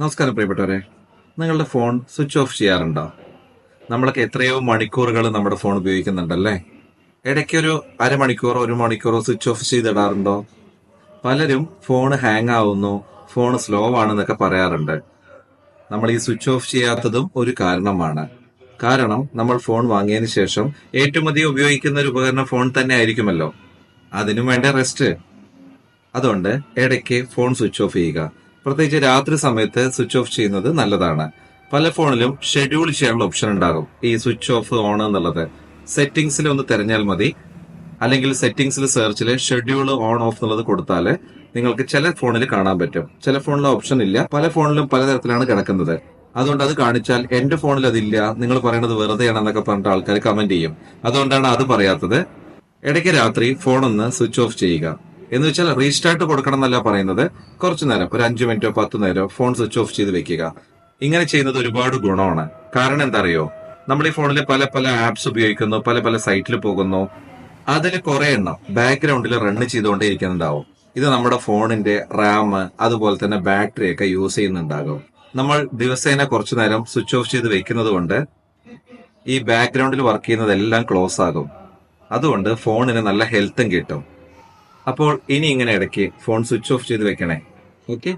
നമസ്കാരം പ്രിയപ്പെട്ടവരെ. നിങ്ങളുടെ ഫോൺ സ്വിച്ച് ഓഫ് ചെയ്യാറുണ്ടോ? നമ്മളൊക്കെ എത്രയോ മണിക്കൂറുകൾ നമ്മുടെ ഫോൺ ഉപയോഗിക്കുന്നുണ്ടല്ലേ? ഇടയ്ക്കൊരു അരമണിക്കൂറോ ഒരു മണിക്കൂറോ സ്വിച്ച് ഓഫ് ചെയ്തിടാറുണ്ടോ? പലരും ഫോൺ ഹാങ് ആവുന്നു ഫോൺ സ്ലോ ആണെന്നൊക്കെ പറയാറുണ്ട്. നമ്മൾ ഈ സ്വിച്ച് ഓഫ് ചെയ്യാത്തതും ഒരു കാരണമാണ്. കാരണം നമ്മൾ ഫോൺ വാങ്ങിയതിന് ശേഷം ഏറ്റവും അധികം ഉപയോഗിക്കുന്ന ഒരു ഉപകരണം ഫോൺ തന്നെ ആയിരിക്കുമല്ലോ. അതിനും വേണ്ട റെസ്റ്റ്. അതുകൊണ്ട് ഇടയ്ക്ക് ഫോൺ സ്വിച്ച് ഓഫ് ചെയ്യുക. പ്രത്യേകിച്ച് രാത്രി സമയത്ത് സ്വിച്ച് ഓഫ് ചെയ്യുന്നത് നല്ലതാണ്. പല ഫോണിലും ഷെഡ്യൂൾ ചെയ്യാനുള്ള ഓപ്ഷൻ ഉണ്ടാകും. ഈ സ്വിച്ച് ഓഫ് ഓൺ എന്നുള്ളത്. സെറ്റിംഗ്സിൽ ഒന്ന് തിരഞ്ഞാൽ മതി. അല്ലെങ്കിൽ സെറ്റിംഗ്സിൽ സെർച്ചിൽ ഷെഡ്യൂൾ ഓൺ ഓഫ് എന്നുള്ളത് കൊടുത്താൽ നിങ്ങൾക്ക് ചില ഫോണിൽ കാണാൻ പറ്റും. ചില ഫോണിൽ ഓപ്ഷൻ ഇല്ല. പല ഫോണിലും പലതരത്തിലാണ് കിടക്കുന്നത്. അതുകൊണ്ട് അത് കാണിച്ചാൽ എന്റെ ഫോണിൽ അതില്ല. നിങ്ങൾ പറയുന്നത് വെറുതെയാണെന്നൊക്കെ പറഞ്ഞിട്ട് ആൾക്കാർ കമന്റ് ചെയ്യും. അതുകൊണ്ടാണ് അത് പറയാത്തത്. ഇടയ്ക്ക് രാത്രി ഫോൺ ഒന്ന് സ്വിച്ച് ഓഫ് ചെയ്യുക. എന്ന് വെച്ചാൽ റീസ്റ്റാർട്ട് കൊടുക്കണം എന്നല്ല പറയുന്നത്. കുറച്ചു നേരം ഒരു അഞ്ചു മിനിറ്റോ പത്ത് നേരോ ഫോൺ സ്വിച്ച് ഓഫ് ചെയ്ത് വെക്കുക. ഇങ്ങനെ ചെയ്യുന്നത് ഒരുപാട് ഗുണമാണ്. കാരണം എന്താ അറിയോ നമ്മൾ ഈ ഫോണിൽ പല പല ആപ്സ് ഉപയോഗിക്കുന്നു പല പല സൈറ്റിൽ പോകുന്നു. അതിൽ കുറെ എണ്ണം ബാക്ക്ഗ്രൗണ്ടിൽ റൺ ചെയ്തുകൊണ്ടേ ഇരിക്കുന്നുണ്ടാവും ഇത് നമ്മുടെ ഫോണിന്റെ റാം അതുപോലെ തന്നെ ബാറ്ററി ഒക്കെ യൂസ് ചെയ്യുന്നുണ്ടാകും. നമ്മൾ ദിവസേന കുറച്ചു നേരം സ്വിച്ച് ഓഫ് ചെയ്ത് വെക്കുന്നത് കൊണ്ട് ഈ ബാക്ക്ഗ്രൗണ്ടിൽ വർക്ക് ചെയ്യുന്നതെല്ലാം ക്ലോസ് ആകും. അതുകൊണ്ട് ഫോണിന് നല്ല ഹെൽത്തും കിട്ടും. അപ്പോൾ ഇനി ഇങ്ങനെ ഇടയ്ക്ക് ഫോൺ സ്വിച്ച് ഓഫ് ചെയ്ത് വെക്കണേ. ഓക്കെ